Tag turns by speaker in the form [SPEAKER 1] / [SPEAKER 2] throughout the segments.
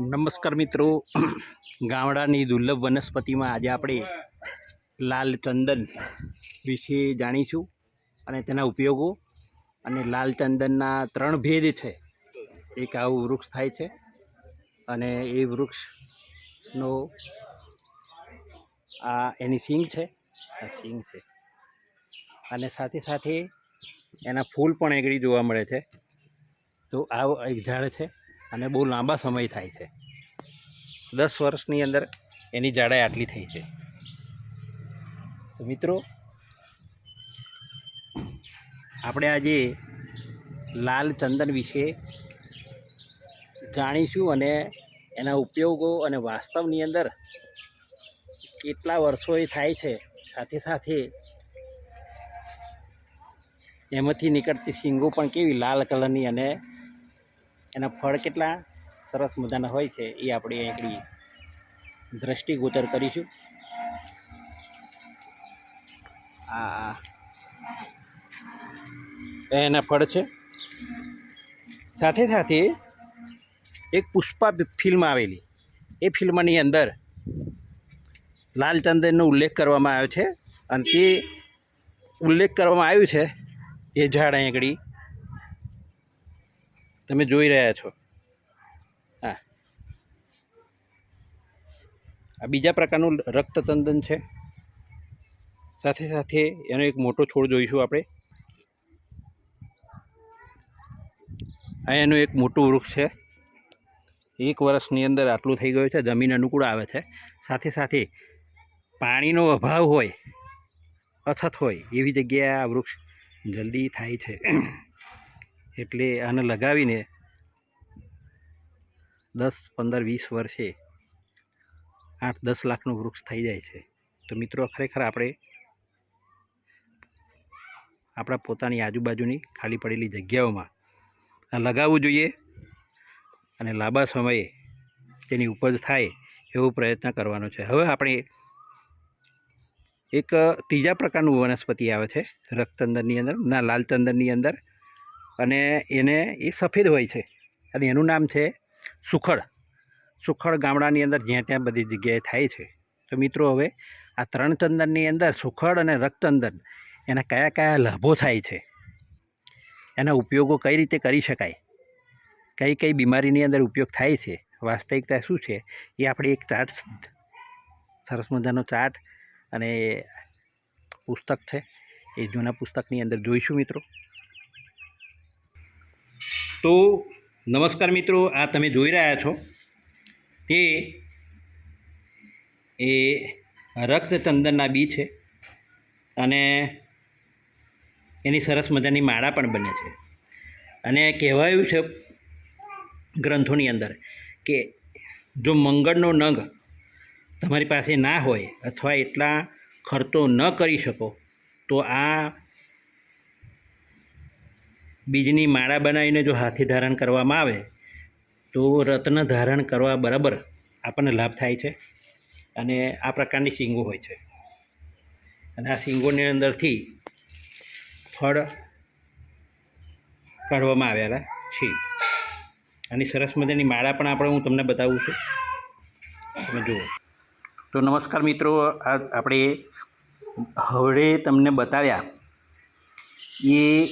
[SPEAKER 1] નમસ્કાર મિત્રો. ગામડાની દુર્લભ વનસ્પતિમાં આજે આપણે લાલ ચંદન વિશે જાણીશું અને તેના ઉપયોગો. અને લાલ ચંદનના ત્રણ ભેદ છે. એક આવું વૃક્ષ થાય છે અને એ વૃક્ષનો આ એની સિંગ છે. આ સિંગ છે. અને સાથે સાથે એના ફૂલ પણ આગળ જોવા મળે છે. તો આ એક ઝાડ છે. અને બહુ લાંબા સમય થાય છે. દસ વર્ષની અંદર એની જાડાઈ આટલી થઈ છે. તો મિત્રો, આપણે આજે લાલ ચંદન વિશે જાણીશું અને એના ઉપયોગો અને વાસ્તવની અંદર કેટલા વર્ષો એ થાય છે. સાથે સાથે એમાંથી નીકળતી શીંગો પણ કેવી લાલ કલરની અને એના ફળ કેટલા સરસ મજાના હોય છે એ આપણે અહીંથી દ્રષ્ટિગોચર કરીશું. આ એના ફળ છે. સાથે સાથે એક પુષ્પા ફિલ્મ આવેલી. એ ફિલ્મની અંદર લાલચંદનનો ઉલ્લેખ કરવામાં આવ્યો છે અને તે ઉલ્લેખ કરવામાં આવ્યું છે. એ ઝાડ આગળ તમે જોઈ રહ્યા છો. હા. આ બીજા પ્રકારનું રક્તચંદન છે. સાથે સાથે એનો એક મોટો છોડ જોઈશું આપણે. આ એનું એક મોટું વૃક્ષ છે. એક વર્ષની અંદર આટલું થઈ ગયું છે, જમીન અનુકૂળ આવે છે. સાથે સાથે પાણીનો અભાવ હોય, અછત હોય, એવી જગ્યાએ આ વૃક્ષ જલ્દી થાય છે. એટલે આને લગાવીને દસ, પંદર, વીસ વર્ષે આઠ, દસ લાખનું વૃક્ષ થઈ જાય છે. તો મિત્રો, ખરેખર આપણે આપણા પોતાની આજુબાજુની ખાલી પડેલી જગ્યાઓમાં લગાવવું જોઈએ અને લાંબા સમયે તેની ઉપજ થાય એવો પ્રયત્ન કરવાનો છે. હવે આપણે એક ત્રીજા પ્રકારનું વનસ્પતિ આવે છે રક્તંદરની અંદર, ના લાલચંદરની અંદર. અને એને એ સફેદ હોય છે. અને એનું નામ છે સુખડ. સુખડ ગામડાની અંદર જ્યાં ત્યાં બધી જગ્યાએ થાય છે. તો મિત્રો, હવે આ ત્રણ ચંદનની અંદર સુખડ અને રક્તચંદન એના કયા કયા લાભો થાય છે? એના ઉપયોગો કઈ રીતે કરી શકાય? કઈ કઈ બીમારીની અંદર ઉપયોગ થાય છે? વાસ્તવિકતા શું છે? એ આપણે એક ચાર્ટ, સરસ મજાનો ચાર્ટ અને પુસ્તક છે. એ જૂના પુસ્તકની અંદર જોઈશું મિત્રો. તો નમસ્કાર મિત્રો, આ તમે જોઈ રહ્યા છો તે એ રક્તચંદનના બી છે અને એની સરસ મજાની માળા પણ બને છે. અને કહેવાયું છે ગ્રંથોની અંદર કે જો મંગળનો નંગ તમારી પાસે ના હોય અથવા એટલા ખર્ચો ન કરી શકો, તો આ બીજની માળા બનાવીને જો હાથી ધારણ કરવામાં આવે, તો રત્ન ધારણ કરવા બરાબર આપણને લાભ થાય છે અને આ પ્રકારની શીંગો હોય છે. અને આ શીંગોની અંદરથી ફળ કાઢવામાં આવેલા છે. અને સરસ મજાની માળા પણ આપણે હું તમને બતાવું છું. તમે જુઓ. તો નમસ્કાર મિત્રો આ આપણે હવે તમને બતાવ્યા. એ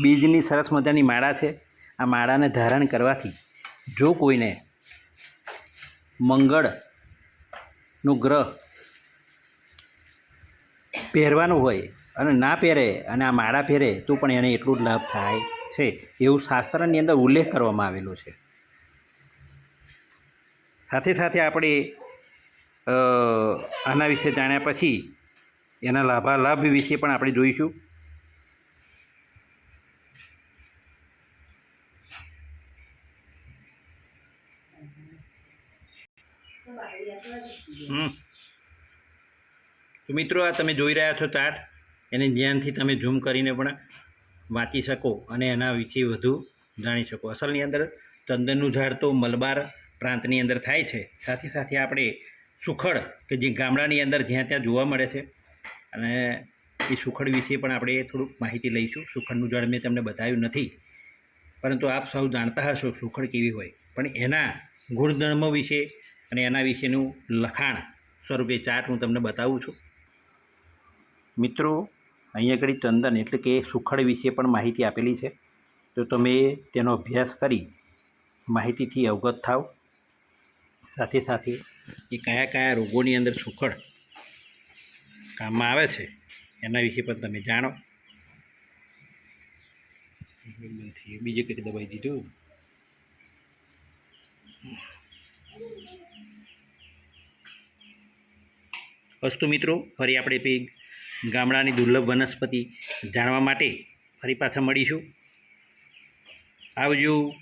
[SPEAKER 1] બીજની સરસ મજાની માળા છે. આ માળાને ધારણ કરવાથી જો કોઈને મંગળનો ગ્રહ પહેરવાનું હોય અને ના પહેરે અને આ માળા પહેરે, તો પણ એને એટલું જ લાભ થાય છે. એવું શાસ્ત્રની અંદર ઉલ્લેખ કરવામાં આવેલો છે. સાથે સાથે આપણે આના વિશે જાણ્યા પછી એના લાભાલાભ વિશે પણ આપણે જોઈશું. તો મિત્રો, આ તમે જોઈ રહ્યા છો ચાર્ટ. એને ધ્યાનથી તમે ઝૂમ કરીને પણ વાંચી શકો અને એના વિશે વધુ જાણી શકો. અસલની અંદર ચંદનનું ઝાડ તો મલબાર પ્રાંતની અંદર થાય છે. સાથે સાથે આપણે સુખડ કે જે ગામડાની અંદર જ્યાં ત્યાં જોવા મળે છે. અને એ સુખડ વિશે પણ આપણે થોડુંક માહિતી લઈશું. સુખડનું ઝાડ મેં તમને બતાવ્યું નથી. પરંતુ આપ સૌ જાણતા હશો સુખડ કેવી હોય. પણ એના ગુણધર્મો વિશે અને એના વિશેનું લખાણ સ્વરૂપે ચાર્ટ હું તમને બતાવું છું મિત્રો અહીંયા આગળ ચંદન એટલે કે સુખડ વિશે પણ માહિતી આપેલી છે તો તમે તેનો અભ્યાસ કરી માહિતીથી અવગત થાવ સાથે સાથે એ કયા કયા રોગોની અંદર સુખડ કામમાં આવે છે એના વિશે પણ તમે જાણો બીજે કંઈક દબાઈ દીધું અસ્તુ મિત્રો ફરી આપણે પે ગામડાની દુર્લભ વનસ્પતિ જાણવા માટે ફરી પાછા મળીશું. આવજો.